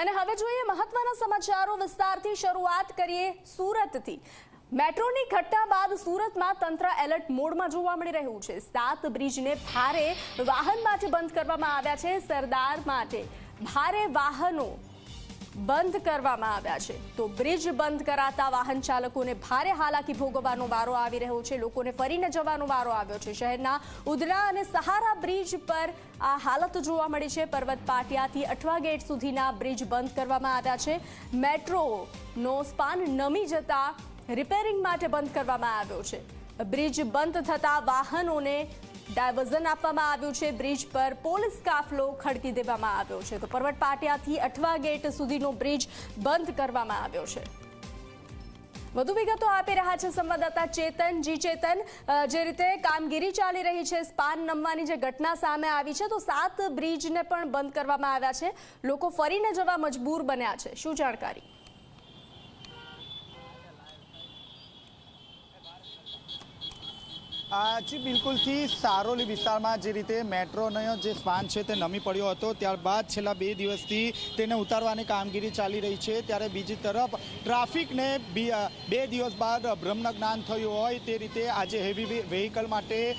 અને હવે જોઈએ મહત્વના સમાચારો વિસ્તારથી શરૂઆત કરીએ સુરતથી. મેટ્રોની ઘટના બાદ સુરતમાં તંત્ર એલર્ટ મોડમાં જોવા મળી રહ્યું છે. સાત બ્રિજને ભારે વાહન માટે બંધ કરવામાં આવ્યા છે સરદાર માટે. ભારે વાહનો બંધ કરવામાં આવ્યા છે. તો બ્રિજ બંધ કરાતા વાહન ચાલકોને ભારે હાલાકી ભોગવવાનો વારો આવી રહ્યો છે. લોકોને ફરીને જવાનો વારો આવ્યો છે. શહેરના ઉધના અને સહારા બ્રિજ પર આ હાલત જોવા મળી છે. પર્વત પાટિયાથી અઠવા ગેટ સુધીના બ્રિજ બંધ કરવામાં આવ્યા છે. મેટ્રોનો સ્પાન નમી જતા રિપેરિંગ માટે બંધ કરવામાં આવ્યો છે. બ્રિજ બંધ થતા વાહનોને ડાયવર્ઝન આપવામાં આવ્યું છે. બ્રિજ પર પોલીસ કાફલો ખડકી દેવામાં આવ્યો છે. તો પરવટ પાટિયાથી અઠવા ગેટ સુધીનો બ્રિજ બંધ કરવામાં આવ્યો છે. વધુ વિગતો આપી રહ્યા છે સંવાદદાતા ચેતન. જી ચેતન જે રીતે કામગીરી ચાલી રહી છે, સ્પાન નમવાની જે ઘટના સામે આવી છે, તો સાત બ્રિજને પણ બંધ કરવામાં આવ્યા છે. લોકો ફરીને જવા મજબૂર બન્યા છે. શું જાણકારી? જી બિલકુલથી સારોલી વિસ્તારમાં જે રીતે મેટ્રોનો જે સ્પાન છે તે નમી પડ્યો હતો, ત્યારબાદ છેલ્લા બે દિવસથી તેને ઉતારવાની કામગીરી ચાલી રહી છે. ત્યારે બીજી તરફ ટ્રાફિકને બી- દિવસ બાદ બ્રહ્મ જ્ઞાન થયું હોય તે રીતે આજે હેવી વેહિકલ માટે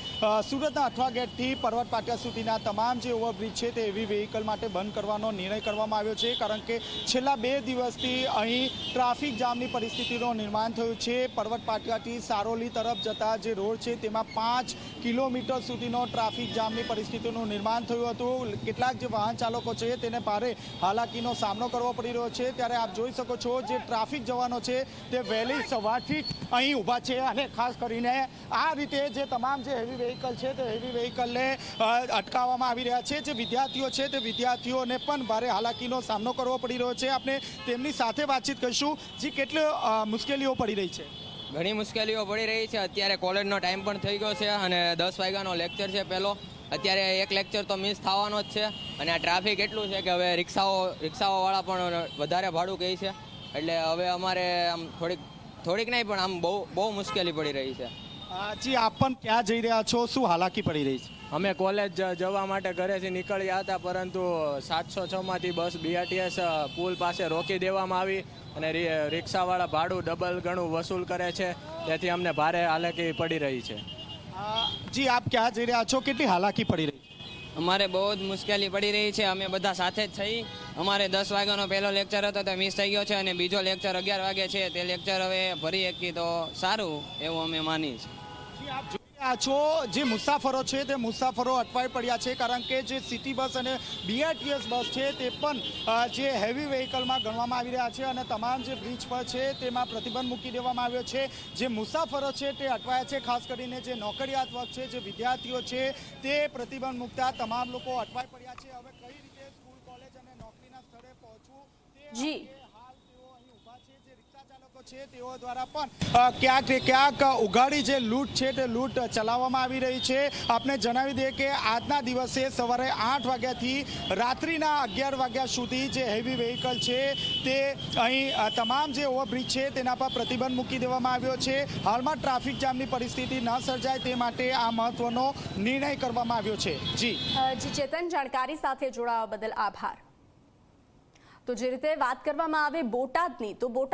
સુરતના અઠવા ગેટથી પર્વત પાટિયા સુધીના તમામ જે ઓવરબ્રિજ છે તે હેવી વેહિકલ માટે બંધ કરવાનો નિર્ણય કરવામાં આવ્યો છે. કારણ કે છેલ્લા બે દિવસથી અહીં ટ્રાફિક જામની પરિસ્થિતિનું નિર્માણ થયું છે. પર્વત પાટિયાથી સારોલી તરફ જતા જે રોડ છે તેમાં પાંચ કિલોમીટર સુધીનો ટ્રાફિક જામની પરિસ્થિતિનું નિર્માણ થયું હતું. કેટલાક જે વાહન ચાલકો છે તેને ભારે હાલાકીનો સામનો કરવો પડી રહ્યો છે. ત્યારે આપ જોઈ શકો છો જે ટ્રાફિક જવાનો છે તે વહેલી સવારથી અહીં ઊભા છે અને ખાસ કરીને આ રીતે જે તમામ જે હેવી વેહિકલ છે તે હેવી વેહિકલને અટકાવવામાં આવી રહ્યા છે. જે વિદ્યાર્થીઓ છે તે વિદ્યાર્થીઓને પણ ભારે હાલાકીનો સામનો કરવો પડી રહ્યો છે. આપણે તેમની સાથે વાતચીત કરીશું જે કેટલી મુશ્કેલીઓ પડી રહી છે. ઘણી મુશ્કેલીઓ પડી રહી છે. અત્યારે કોલેજનો ટાઈમ પણ થઈ ગયો છે અને દસ વાગ્યાનો લેક્ચર છે પહેલો. અત્યારે એક લેક્ચર તો મિસ થવાનો જ છે અને આ ટ્રાફિક એટલું છે કે હવે રિક્ષાઓ, રિક્ષાઓવાળા પણ વધારે ભાડું કહે છે. એટલે હવે અમારે આમ થોડીક થોડીક નહીં પણ આમ બહુ બહુ મુશ્કેલી પડી રહી છે. જી આપ પણ ક્યાં જઈ રહ્યા છો? શું હાલાકી પડી રહી છે? અમે કોલેજ જવા માટે ઘરેથી નીકળ્યા હતા પરંતુ સાતસો છમાંથી બસ બીઆરટીએસ પુલ પાસે રોકી દેવામાં આવી અને રિક્ષાવાળા ભાડું ડબલ ગણું વસૂલ કરે છે. તેથી અમને ભારે હાલાકી પડી રહી છે. જી આપ ક્યાં જઈ રહ્યા છો? કેટલી હાલાકી પડી રહી અમારે બહુ જ મુશ્કેલી પડી રહી છે. અમે બધા સાથે જ થઈ. અમારે દસ વાગ્યાનો પહેલો લેક્ચર હતો તો મિસ થઈ ગયો છે અને બીજો લેક્ચર અગિયાર વાગે છે. તે લેક્ચર હવે ભરી શકીએ તો સારું એવું અમે માની છીએ. છો જે મુસાફરો છે તે મુસાફરો અટવાઈ પડ્યા છે કારણ કે જે સિટી બસ અને બીઆરટીએસ બસ છે તે પણ જે હેવી વેહિકલમાં ગણવામાં આવી રહ્યા છે અને તમામ જે બ્રિજ પર છે તેમાં પ્રતિબંધ મૂકી દેવામાં આવ્યો છે જે મુસાફરો છે તે અટવાયા છે ખાસ કરીને જે નોકરિયાત વર્ગ છે જે વિદ્યાર્થીઓ છે તે પ્રતિબંધ મૂકતા તમામ લોકો અટવાઈ પડ્યા છે હવે કઈ રીતે સ્કૂલ કોલેજ અને નોકરીના સ્થળે પહોંચવું જી. છે તેઓ દ્વારા પણ ક્યાંક ક્યાંક ઉઘાડી જે લૂંટ છે તે લૂંટ ચલાવવામાં આવી રહી છે. આપને જણાવી દઈએ કે આજના દિવસે સવારે આઠ વાગ્યાથી રાત્રિના અગિયાર વાગ્યા સુધી જે હેવી વેહિકલ છે તે અહીં તમામ જે ઓવરબ્રિજ છે તેના પર પ્રતિબંધ મૂકી દેવામાં આવ્યો છે. હાલમાં ટ્રાફિક જામની પરિસ્થિતિ ન સર્જાય તે માટે આ મહત્વનો નિર્ણય કરવામાં આવ્યો છે. જી. જી ચેતન, જાણકારી સાથે જોડાવા બદલ આભાર. તો જે રીતે વાત કરવામાં આવે બોટાદની તો બોટાદ